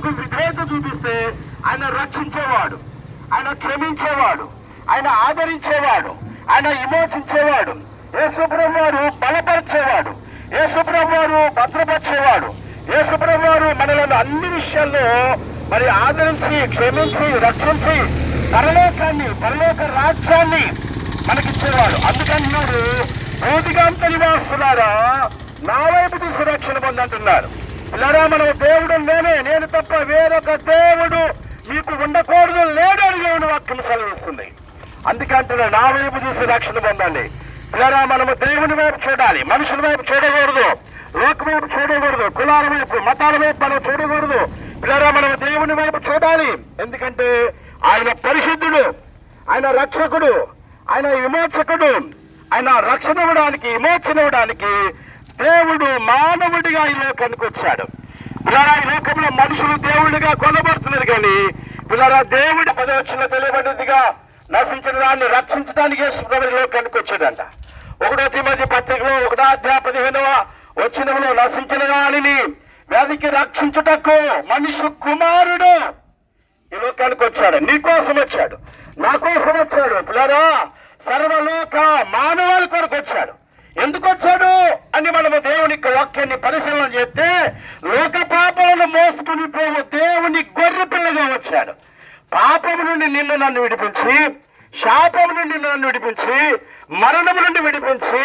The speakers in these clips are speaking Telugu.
ఆయనకు విధేయత చూపిస్తే ఆయన రక్షించేవాడు ఆయన క్షమించేవాడు ఆయన ఆదరించేవాడు ఆయన విమోచించేవాడు. యేసుప్రభు వారు బలపరిచేవాడు యేసుప్రభు వారు భద్రపరిచేవాడు యేసుప్రభు వారు మనలను అన్ని విషయాల్లో మరి ఆదరించి క్షమించి రక్షించి పరలోకాన్ని పరలోక రాజ్యాన్ని మనకిచ్చేవాడు. అందుకంటున్నాడు భౌతికాంత నివాసులారా నా వైపు తీసి రక్షణ పొందంటున్నారు. ఇలారా మనం దేవుడు నేనే నేను తప్ప వేరొక దేవుడు మీకు ఉండకూడదు లేడు అని దేవుని వాక్యం సెలవిస్తుంది. అందుకంటున్నా నా వైపు చూసి రక్షణ పొందండి. ఇలారా మనము దేవుని వైపు చూడాలి మనుషుల వైపు చూడకూడదు లోక వైపు చూడకూడదు కులాల వైపు మతాల వైపు మనం చూడకూడదు. పిల్లరా మనం దేవుని వైపు చూడాలి ఎందుకంటే ఆయన పరిశుద్ధుడు ఆయన రక్షకుడు ఆయన విమోచకుడు ఆయన రక్షణ ఇవ్వడానికి విమోచన ఇవ్వడానికి దేవుడు మానవుడిగా ఈ లోకానికి వచ్చాడు. పిల్లరా ఈ లోకంలో మనుషులు దేవుడిగా కొనబడుతున్నారు కానీ పిల్లరా దేవుడి పదవచ్చిన తెలియబడినదిగా నశించిన దాన్ని రక్షించడానికి యేసుప్రభు ఈ లోకానికి వచ్చాడంట. ఒకటో తిమ్మది పత్రికలో ఒకటో అధ్యాయ పదిహేనవ వచ్చినప్పుడు నశించిన దానిని వ్యాధికి రక్షించుటకు మనిషి కుమారుడు ఈ లోకానికి వచ్చాడు. నీ కోసం వచ్చాడు. నా కోసం వచ్చాడు. పిల్లరా సర్వలోక మానవాళి కొరకు వచ్చాడు. ఎందుకు వచ్చాడు అని మనము దేవుని యొక్క వాక్యాన్ని పరిశీలన చేస్తే లోక పాపలను మోసుకుని పోవు దేవుని గొర్రె పిల్లగా వచ్చాడు. పాపము నుండి నిన్ను నన్ను విడిపించి శాపము నుండి నన్ను విడిపించి మరణము నుండి విడిపించి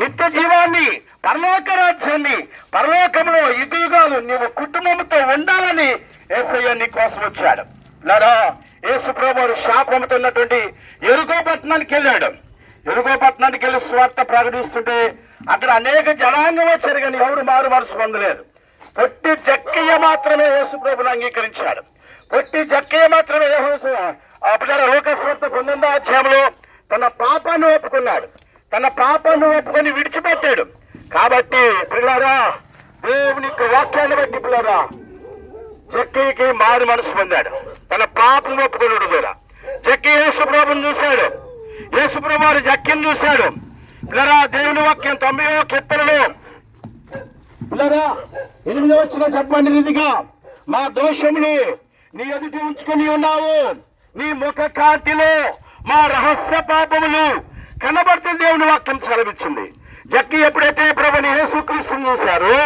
నిత్య జీవాన్ని పరలోక రాజ్యాన్ని పరలోకంలో యుగాలు నీవు కుటుంబంతో ఉండాలని ఏసయ్య నీ కోసం వచ్చాడు. లరా యేసు ప్రభు శాపముతో ఉన్నటువంటి ఎరుగో పట్టణానికి వెళ్ళాడు. ఎరుగోపట్నానికి వెళ్ళి స్వార్థ ప్రకటిస్తుంటే అక్కడ అనేక జనాంగం చెరగని ఎవరు మారు మనసు పొందలేదు. పొట్టి జక్కయ్య మాత్రమే యేసుప్రభుని అంగీకరించాడు. పొట్టి జక్కయ్య మాత్రమే యేసు అప్పుడు లోకస్వార్థ పొందిందో అధ్యాయంలో తన పాపాన్ని ఒప్పుకున్నాడు. తన పాపాన్ని ఒప్పుకొని విడిచిపెట్టాడు. కాబట్టి పిల్లారా దేవుని వాక్యాన్ని బట్టి పిల్లారా జక్కయ్యకి మారు మనసు పొందాడు. తన పాపం ఒప్పుకున్నాడు ద్వారా జక్కయ్య యేసుప్రభుని చూశాడు. యేసుప్రభు జక్కిని చూశాడు. పిల్లరా దేవుని వాక్యం తొంభైవ కీర్తనలో. పిల్లరా ఎనిమిది వచ్చిన చెప్పండి రీతిగా మా దోషములు నీ ఎదుటి ఉంచుకొని ఉన్నావు. నీ ముఖ కాంతిలో మా రహస్య పాపములు కనబడుతుంది దేవుని వాక్యం సెలవిచ్చింది. జక్కి ఎప్పుడైతే ప్రభుని యేసుక్రీస్తుని చూశారో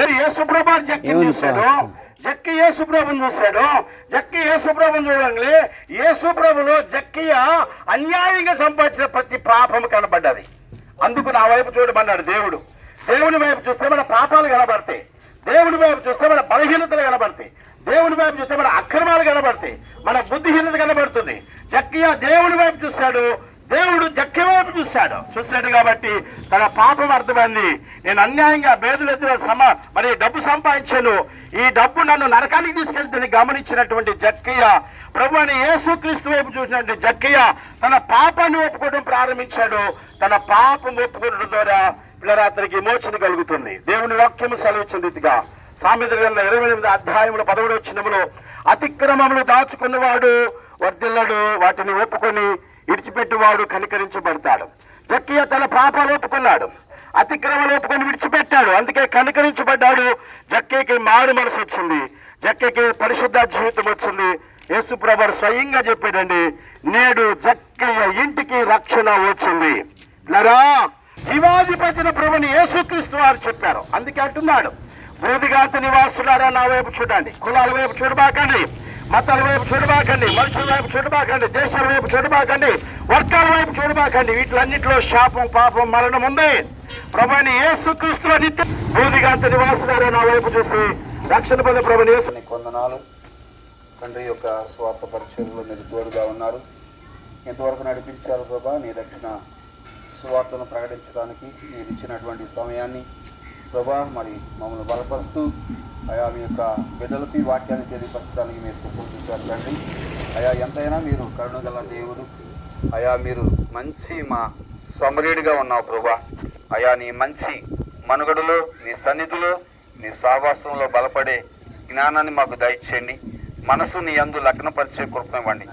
ఏది యేసు ప్రభు జక్కిని చూశాడో జక్కి ఏ ప్రభుని చూశాడు. జక్కి ఏ ప్రభుని చూడండి. యేసు జక్కియ అన్యాయంగా సంపాదించిన ప్రతి పాపం కనబడ్డది. అందుకు నా వైపు చూడమన్నాడు దేవుడు. దేవుని వైపు చూస్తే మన పాపాలు కనబడతాయి. దేవుని వైపు చూస్తే మన బలహీనతలు కనబడతాయి. దేవుని వైపు చూస్తే మన అక్రమాలు కనబడతాయి. మన బుద్ధిహీనత కనబడుతుంది. జక్కియ దేవుని వైపు చూశాడు. దేవుడు జక్కి వైపు చూశాడు. చూశాడు కాబట్టి తన పాపం అర్థమైంది. నేను అన్యాయంగా బేదలు ఎదురు సమ మరి డబ్బు సంపాదించాను. ఈ డబ్బు నన్ను నరకానికి తీసుకెళ్తే గమనించినటువంటి జక్కయ్య ప్రభు అని యేసుక్రీస్తు వైపు చూసినటువంటి జక్కయ్య తన పాపాన్ని ఒప్పుకోవడం ప్రారంభించాడు. తన పాపం ఒప్పుకోవడం ద్వారా పిల్లరాత్రికి మోచన కలుగుతుంది. దేవుని వాక్యము సెలవిచ్చిన రీతిగా సామెత గ్రంథం ఇరవై ఎనిమిది అధ్యాయములు పదమూడు వచ్చినప్పుడు అతిక్రమములు దాచుకున్నవాడు వర్ధిల్లడు వాటిని ఒప్పుకొని విడిచిపెట్టువాడు కనికరించబడతాడు. జక్కియ తన పాపాలు ఒప్పుకున్నాడు అతిక్రమలు ఒప్పుకొని విడిచిపెట్టాడు. అందుకే కనికరించబడ్డాడు. జక్కేకి మారు మనసు వచ్చింది. జక్కేకి పరిశుద్ధ జీవితం వచ్చింది. యేసు స్వయంగా చెప్పాడండి నేడు జక్కయ్య ఇంటికి రక్షణ వచ్చింది. లరా జీవాధిపతిన ప్రభుని యేసుక్రీస్తు వారు చెప్పారు. అందుకే అంటున్నాడు. బోధిగాంత నివాసులారా నా వైపు చూడండి. కులాల వైపు చూడబాకండి. మతాల వైపు చూడబాకండి మనుషుల వైపు చూడబాకండి దేశాల వైపు చూడబాకండి వర్గాల వైపు చూడబాకండి వీటిలన్నింటిలో శాపం పాపం మరణం ఉంది. ప్రభుని యేసుక్రీస్తులో నిత్య నివాసు నివాసులారా నా వైపు చూసి రక్షణ పొందే ప్రభుని యేసు కొందనాలు తండ్రి యొక్క స్వార్థ పరిచయంలో మీరు తోడుగా ఉన్నారు. ఎంతవరకు నడిపించారు ప్రభా? నీ రక్షణ స్వార్థను ప్రకటించడానికి మీరు ఇచ్చినటువంటి సమయాన్ని ప్రభా మరి మమ్మల్ని బలపరుస్తూ అయా మీ యొక్క బిడ్డలకి వాక్యాన్ని తెలియపరచడానికి మీరు కృపలు తండ్రి అయా ఎంతైనా మీరు కరుణగల దేవుడు. అయా మీరు మంచి మా సమరీడిగా ఉన్నావు ప్రభా. అయా నీ మంచి మనుగడలో నీ సన్నిధిలో నీ సావాసంలో బలపడే జ్ఞానాన్ని మాకు దయచేయండి. మనసు నీ అందు లగ్నపరిచే కృపనివ్వండి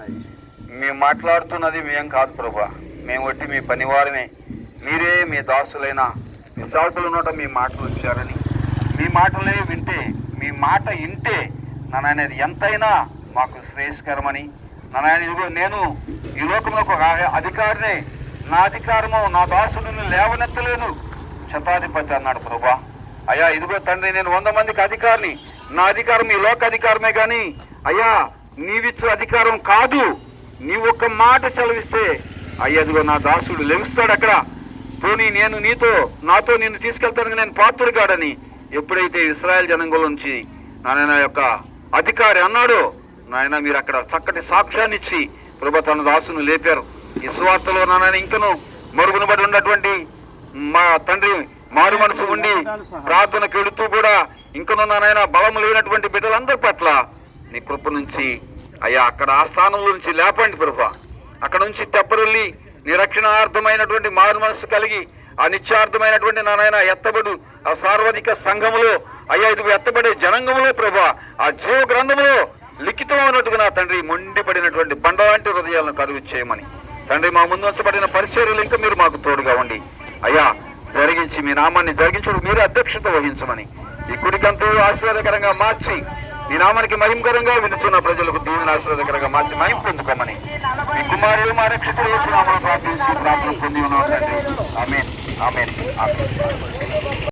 మేము మాట్లాడుతున్నది మేం కాదు ప్రభా. మేము వట్టి మీ పనివారిని మీరే మీ దాసులైన మీ ఉండటం మీ మాటలు వచ్చారని. మీ మాటలే వింటే మీ మాట వింటే నాయన ఎంతైనా మాకు శ్రేయస్కరమని. నాయన ఇదిగో నేను ఈ లోకంలో ఒక అధికారినే. నా అధికారము నా దాసుడిని లేవనెత్తలేను. శతాధిపతి అన్నాడు ప్రభా. అయ్యా ఇదిగో తండ్రి నేను వంద మందికి అధికారిని. నా అధికారం ఈ లోక అధికారమే కానీ అయ్యా నీవిచ్చే అధికారం కాదు. నీ ఒక్క మాట సెలవిస్తే అయ్యా ఇదిగో నా దాసుడు లెగుస్తాడు అక్కడ పోనీ నేను నీతో నాతో నిన్ను తీసుకెళ్తాను నేను పాత్రుడిగాడని ఎప్పుడైతే ఇస్రాయల్ జనంగుల నుంచి నాయన యొక్క అధికారి అన్నాడో నాయన మీరు అక్కడ చక్కటి సాక్ష్యాన్ని ఇచ్చి ప్రభు తన దాసును లేపారు. ఈ సువార్తలో నాయన ఇంకను మరుగునబడి ఉన్నటువంటి మా తండ్రి మారు మనసు ఉండి ప్రార్థన వెళుతూ కూడా ఇంకను నాయన బలం లేనటువంటి బిడ్డలందరి పట్ల నీ కృప నుంచి అయ్యా అక్కడ ఆ స్థానంలో నుంచి లేపండి ప్రభా. అక్కడ నుంచి తెప్పరెళ్ళి నిరక్షణార్థమైనటువంటి మారు మనసు కలిగి ఆ నిత్యార్థమైనటువంటి నాయన ఎత్తబడు. ఆ సార్వధిక సంఘములో అయ్యా ఇది ఎత్తబడే జనంగములో ప్రభా ఆ జీవ గ్రంథములో లిఖితమైనట్టుగా నా తండ్రి మొండిపడినటువంటి బండలాంటి హృదయాలను కలుగు చేయమని. తండ్రి మా ముందు ఉంచబడిన పరిచర్యలు ఇంకా మీరు మాకు తోడుగా ఉండి. అయ్యా జరిగించి మీ నామాన్ని జరిగించడం మీరు అధ్యక్షత వహించమని. ఈ కుడికంతో ఆశీర్వాదకరంగా మార్చి ఈ నామానికి మహిమకరంగా వినుచున్న ప్రజలకు దీవెన ఆశీర్వాదకరంగా మార్చి మహిం పొందుకోమని. మీ కుమారుడు మా రక్షకుడు యేసు ప్రార్థించి ప్రార్థన పొంది ఉన్నాం తండ్రి. ఆమెన్. ఆమెన్. ఆమెన్.